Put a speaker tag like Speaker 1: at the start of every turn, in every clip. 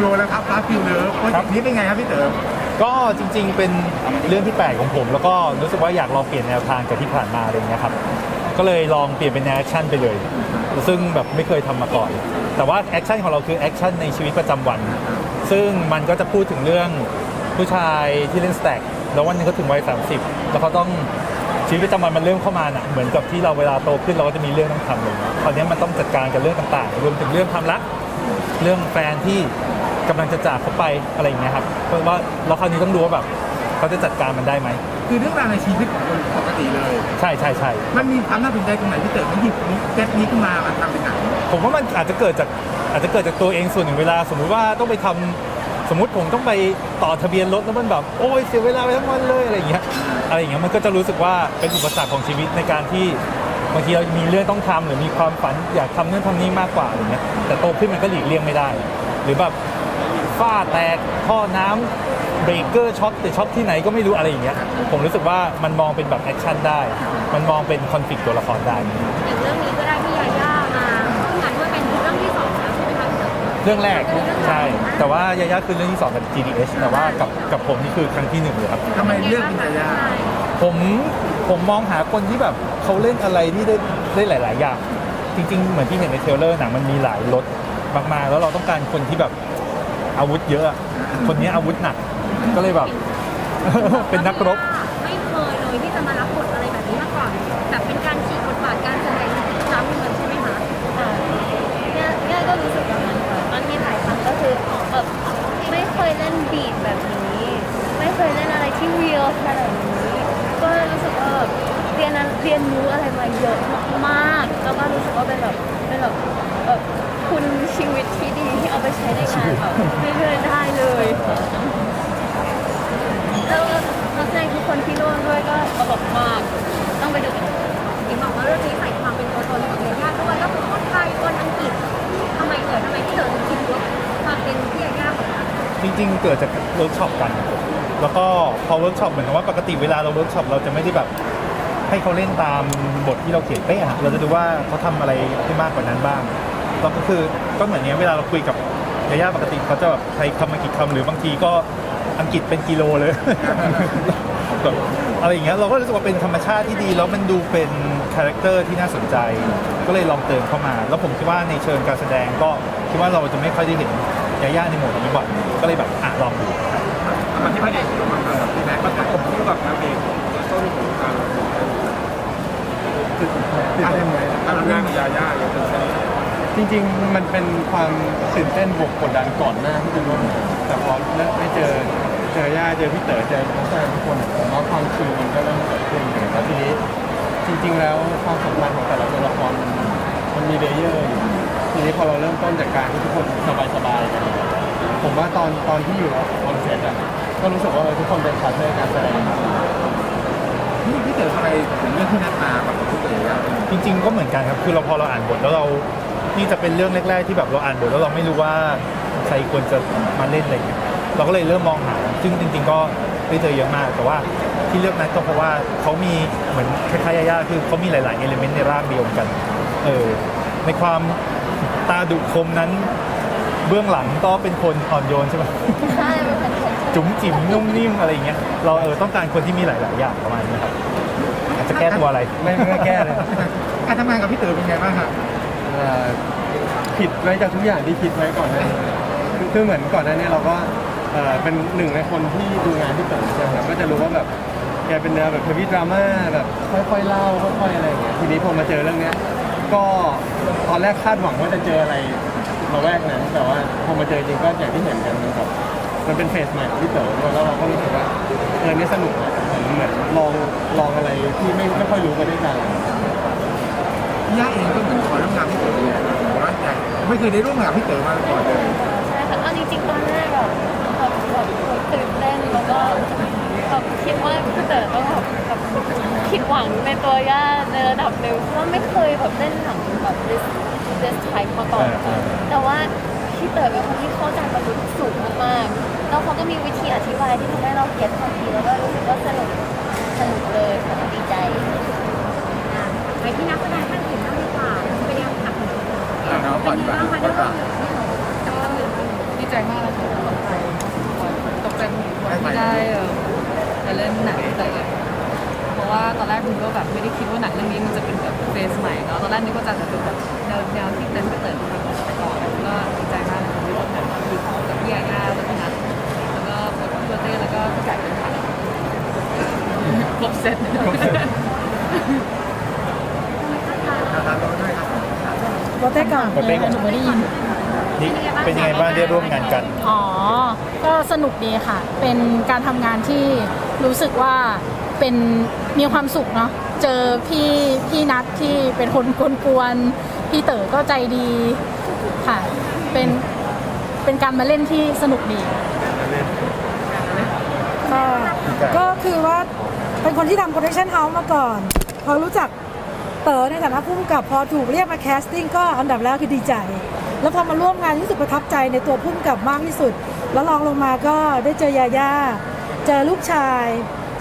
Speaker 1: โลแล้วครับลาฟิลเลิฟโปรเจกต์นี้เป็นไงครับพี่เต๋อ
Speaker 2: ก็จริงๆ เป็นเรื่องที่แปลกของผม แล้วก็รู้สึกว่าอยากลองเปลี่ยนแนวทางจากที่ผ่านมาอะไรอย่างเงี้ยครับ ก็เลยลองเปลี่ยนเป็นแนวแอคชั่นไปเลย ซึ่งแบบไม่เคยทำมาก่อน แต่ว่าแอคชั่นของเราคือแอคชั่นในชีวิตประจำวัน ซึ่งมันก็จะพูดถึงเรื่องผู้ชายที่เล่นสแต็กแล้ววันหนึงเขาถึงวัย30 แล้วเขาต้องชีวิตประจำวันมันเริ่มเข้ามาน่ะเหมือนกับที่เราเวลาโตขึ้นเราก็จะมีเรื่องต้องทำเลยคราวนี้มันต้องจัดการกับเรื่องต่างๆ รวมถึงเรื่องความรักเรื่องแฟนที่ กำลังจะจากเขาไปอะไรอย่างเงี้ยครับเพราะว่าเราคราวนี้ต้องดูว่าแบบเขาจะจัดการมันได้ไหม
Speaker 1: คือเรื่องราวในชีวิตของคนปกติเลย
Speaker 2: ใช่ใช่ใช่
Speaker 1: มันมีความน่าสนใจตรงไหนพี่เต๋อมันหยิบนี้เซตนี้ขึ้นมามาทำเป็นหนัง
Speaker 2: ผมว่ามันอาจจะเกิดจากอาจจะเกิดจากตัวเองส่วนหนึ่งเวลา สมมุติว่าต้องไปทำสมมุติผมต้องไปต่อทะเบียนรถแล้วมันแบบโอ้ยเสียเวลาไปทั้งวันเลยอะไรอย่างเงี้ยอะไรอย่างเงี้ยมันก็จะรู้สึกว่าเป็นอุปสรรคของชีวิตในการที่บางทีเรามีเรื่องต้องทำหรือมีความฝันอยากทำนู่นทำนี่มากกว่าอะไรเงี้ยแต่โตขึ้นมันก็หลีกเลี่ยงไม่ได้ หรือแบบ ฝ้าแตกท่อน้ำเบรกเกอร์ช็อตแต่ช็อตที่ไหนก็ไม่รู้อะไรอย่างเงี้ยผมรู้สึกว่ามันมองเป็นแบบแอคชั่นได้ มันมองเป็นคอนฟ lict ตัวละครได้
Speaker 3: อย่างเรื่องนี้ก็ได้พี่ยาย่ามาร่วมงานด้วยเป็นเรื่องที่สองแล้วใช่ไหมคะพี่เต๋อ
Speaker 2: เรื่องแรกใช่ แต่ว่ายายาคือเรื่องที่2กับ GDH แต่ว่ากับกับผมนี่คือครั้งที่หนึ่งเลยครับ
Speaker 1: ทำไมเลือกเป็นยาย่า
Speaker 2: ผมผมมองหาคนที่แบบเขาเล่นอะไรที่ได้ได้หลาย ๆ อย่าง จริง ๆ เหมือนที่เห็นในเทรลเลอร์หนังมันมีหลายรสมาก ๆ แล้วเราต้องการคนที่แบบ อาวุธเยอะอะ คนนี้อาวุธหนัก ก็เลยแบบ เป็นนักรบ
Speaker 3: ไม่เคยเลยที่จะมารับบทอะไรแบบนี้มาก่อนแบบเป็นการฉีกบทบาทการแสดงอีกครั้งหนึงเลยใช่ไหมคะ
Speaker 4: ค่ะเนี่ยเนี่ยก็รู้สึกแบบนั้นค่ะตอนที่ถ่ายทำก็คือแบบไม่เคยเล่นบีทแบบนี้ ไม่เคยเล่นอะไรที่เรียลขนาดนี้ ก็รู้สึกว่าแบบเรียนนั้นเรียนรู้อะไรมาเยอะมากๆแล้วก็รู้สึกว่าเป็นแบบเป็นแบบแบบ คุณชีวิตที่ดีที่เอาไปใช้ในงานแบบเรื่อยๆได้เลยแล้วนักแสดงทุกคนที่ร่วมด้วยก็ตลกมาก ต้องไปดูกัน
Speaker 3: เห็นบอกว่าเรื่องนี้ใส่ความเป็นตัวตนของเยาย่าด้วยก็คือคนไทยคนอังกฤษทำไมเกิดทำไมพี่เต๋อถึงคิดว่าความเป็นพี่ยาย่าของเรา
Speaker 2: จริงๆ เกิดจากเวิร์กช็อปกันแล้วก็พอเวิร์กช็อปเหมือนกับว่าปกติเวลาเราเวิร์กช็อปเราจะไม่ได้แบบให้เขาเล่นตามบทที่เราเขียนเป๊ะอะเราจะดูว่าเขาทำอะไรที่มากกว่านั้นบ้าง แล้วก็คือก็เหมือนเนี้ยเวลาเราคุยกับยาย่าปกติเขาจะแบบใช้คำมากี่คำหรือบางทีก็อังกฤษเป็นกิโลเลยแบบอะไรอย่างเงี้ยเราก็รู้สึกว่าเป็นธรรมชาติที่ดี แล้วมันดูเป็นคาแรคเตอร์ที่น่าสนใจ ก็เลยลองเติมเข้ามา แล้วผมคิดว่าในเชิงการแสดงก็คิดว่าเราจะไม่ค่อยได้เห็นยาย่าในโหมดนี้บ่อยก็เลยแบบอะลองดู
Speaker 1: มาที่พระเอกมากับพี่แม็กซ์ประกบคู่กับนางเอกต้นของการอะไรยังไงการทำงานกับยาย่าอย่างเป็น
Speaker 5: จริงๆ มันเป็นความตื่นเต้นบวกกดดันก่อนหน้าที่จะร่วมงานแต่พอเริ่มได้เจอเจอย่าเจอพี่เต๋อเจอนักแสดงทุกคนผมว่าความชิลมันก็เริ่มเกิดขึ้นแล้วทีนี้จริง ๆ แล้วความสัมพันธ์ของแต่ละตัวละครมันมันมีเลเยอร์อยู่ทีนี้พอเราเริ่มต้นจากการที่ทุกคนสบายๆกันผมว่าตอนตอนที่อยู่บนเซตอะก็รู้สึกว่าเออทุกคนเป็นพาร์ทเนอร์การแสดง
Speaker 1: พี่พี่เต๋อทำไมถึงเรื่องที่นัดมาประกบคู่กับยาย่า
Speaker 2: จริงๆก็เหมือนกันครับ คือเราพอเราอ่านบทแล้วเรา นี่จะเป็นเรื่องแรกๆที่แบบเราอ่านบทแล้วเราไม่รู้ว่าใครควรจะมาเล่นอะไรอย่างเงี้ยเราก็เลยเริ่มมองหา ซึ่งจริง ๆ ก็ได้เจอเยอะมาก แต่ว่าที่เลือกนั้นก็เพราะว่าเขามีเหมือนคล้ายๆยาย่าคือเขามีหลายๆเอลิเมนต์ในร่างเดียวกัน เออ ในความตาดุคมนั้น เบื้องหลังก็เป็นคนอ่อนโยนใช่ไหม
Speaker 4: ใช่เป็นคนเขียน
Speaker 2: จุ๋มจิ๋มนุ่มนิ่มอะไรอย่างเงี้ย เราเออต้องการคนที่มีหลาย ๆ อย่างประมาณนี้ครับอาจจะแก้ตัวอะไร
Speaker 5: ไม่ไม่แก้เลย
Speaker 1: การทำงานกับพี่เต๋อเป็นไงบ้างครับ
Speaker 5: เอ่อผิดไว้จากทุกอย่างที่คิดไว้ก่อนหน้านี้คือคือเหมือนก่อนหน้านี้เราก็เอ่อเป็นหนึ่งในคนที่ดูงานที่เต๋อใช่ไหมครับก็จะรู้ว่าแบบแกเป็นแนวแบบเทวิดราม่าแบบค่อยๆเล่าค่อยๆอะไรอย่างเงี้ยทีนี้พอมาเจอเรื่องเนี้ยก็ตอนแรกคาดหวังว่าจะเจออะไรมาแวกนั้นแต่ว่าพอมาเจอจริงก็อย่างที่เห็นกันมันแบบมันเป็นเฟสใหม่ของพี่เต๋อด้วยแล้วเราก็รู้สึกว่าเออเนี่ยสนุกนะเหมือนลองลองอะไรที่ไม่ไม่ค่อยรู้มาด้วยกัน
Speaker 1: ย่าเองก็เหมือนขอร่วมงานพี่เต๋อเลยบอกว่าอยากไม่เคยได้ร่วมงานพี่เต๋อมาก่อนเลย
Speaker 4: ใช่ค่ะเอาจริงๆตอนแรกแบบแบบแบบตื่นเต้นแล้วก็แบบคิดว่าพี่เต๋อต้องแบบแบบผิดหวังในตัวย่าในระดับหนึ่งเพราะว่าไม่เคยแบบเล่นหนังแบบ this this type มาก่อนค่ะแต่ว่าพี่เต๋อเป็นคนที่เข้าใจบรรลุสูงมากๆแล้วเขาก็มีวิธีอธิบายที่ทำให้เราเก็ตทันทีแล้วก็รู้สึกว่าสนุกสนุกเลยค่ะดีใจ
Speaker 3: อะไปที่นักแสดงท่านอื่นบ้างดี กว่าเป็นยังไงคะ
Speaker 1: เอาเนาะก่อน
Speaker 3: เป็น
Speaker 1: ดีก
Speaker 3: ยัง
Speaker 1: ว่า
Speaker 3: ไงบ้างคะ
Speaker 1: ก่อน
Speaker 3: เรื่อง
Speaker 1: ดีกว่า
Speaker 3: นี้จับตำแหน่ง
Speaker 6: ดีใจมากเลยค่ะตกใจตกใจที่ได้เออได้เล่นหนังแต่เพราะว่าตอนแรกคุณก็แบบไม่ได้คิดว่าหนังเรื่องนี้มันจะเป็นแบบเฟสใหม่เนาะตอนแรกนึกว่าจะเป็นแบบแนวแนวที่เต้นไปเติร์มาก่อนก็ดีใจมากเลยที่ร่วมงานกับพี่เขากับพี่ยาย่าแล้วก็นัทแล้วก็พี่เบอร์เต้แล้วก็พี่ไก่เป็นค่ะครบเซต
Speaker 1: นะครับเราด้วยครับ
Speaker 7: โปร เต้ก่อน
Speaker 2: โปรเต้ก่อน
Speaker 7: หนูไม่ได้ยิน
Speaker 2: นี่เป็นยังไงบ้างได้ร่วมงานกัน
Speaker 7: อ๋อ ก็สนุกดีค่ะ เป็นการทำงานที่รู้สึกว่าเป็นมีความสุขเนาะ เจอพี่พี่นัทที่เป็นคนกวนๆพี่เต๋อก็ใจดีค่ะ เป็นเป็นการมาเล่นที่สนุกดี
Speaker 8: ก็ก็คือว่าเป็นคนที่ทำ Production House มาก่อน พอรู้จัก เต๋อในฐานะผู้กำกับพอถูกเรียกมาแคสติ้งก็อันดับแรกคือดีใจ แล้วพอมาร่วมงานรู้สึกประทับใจในตัวผู้กำกับมากที่สุด แล้วลองลงมาก็ได้เจอยาย่าเจอลูกชาย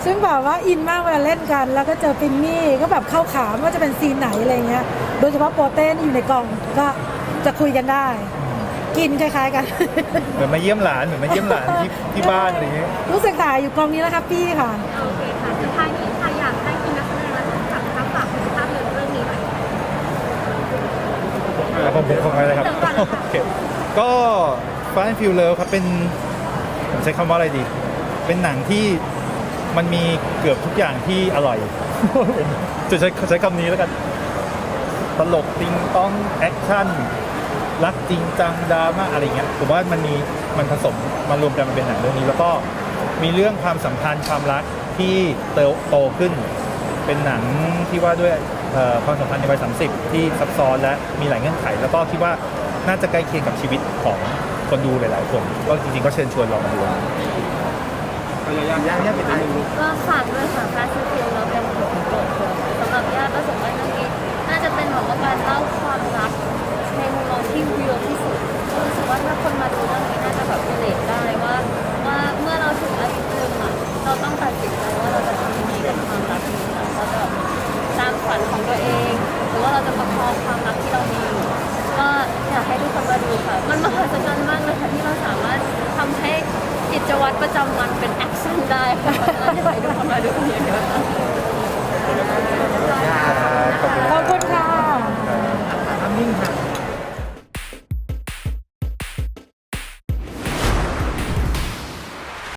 Speaker 8: ซึ่งแบบว่าอินมากเวลาเล่นกัน แล้วก็เจอปินนี่ก็แบบเข้าขาว่าจะเป็นซีนไหนอะไรเงี้ย โดยเฉพาะโปรเต้นอยู่ในกล่องก็จะคุยกันได้ กินคล้าย ๆ กัน
Speaker 2: เหมือนมาเยี่ยมหลานเหมือนมาเยี่ยมหลานที่ที่บ้านอะไรอย่างเงี้ย
Speaker 8: รู้สึกถ่ายอยู่กองนี้แล้วแฮปปี้ค่ะ
Speaker 3: โอเคค่ะสุดท้ายนี้ แล้
Speaker 2: วผมผมอะไรครับโอเคก็ฟ้าฟิลเลครับเป็นผมใช้คำว่าอะไรดี เป็นหนังที่มันมีเกือบทุกอย่างที่อร่อย จะใช้ใช้คำนี้แล้วกัน ตลกติงต้องแอคชั่น รักจริงจังดราม่าอะไรเงี้ยผมว่ามันมีมันผสมมารวมกันมาเป็นหนังเรื่องนี้ แล้วก็มีเรื่องความสัมพันธ์ความรักที่เติบโตขึ้น เป็นหนังที่ว่าด้วยเอ่อ ความสัมพันธ์ในวัย 30 ที่ซับซ้อนและมีหลายเงื่อนไข แล้วก็คิดว่าน่าจะใกล้เคียงกับชีวิตของคนดูหลายๆคน ก็จริงๆก็เชิญชวนลองมาดู
Speaker 1: ย่าย่าเป็นอะไรลูก
Speaker 4: ก็ฝากด้วยค่ะแฟชั่นฟิลแล้วเป็นผลโปรดเลยสำหรับย่าก็รู้สึกว่าเรื่องนี้น่าจะเป็นแบบว่าการเล่าความรักในมุมมองที่เรียลที่สุดก็รู้สึกว่าถ้าคนมาดูเรื่องนี้ะๆ
Speaker 2: ขอบคุณ
Speaker 8: ขอบคุณค่ะ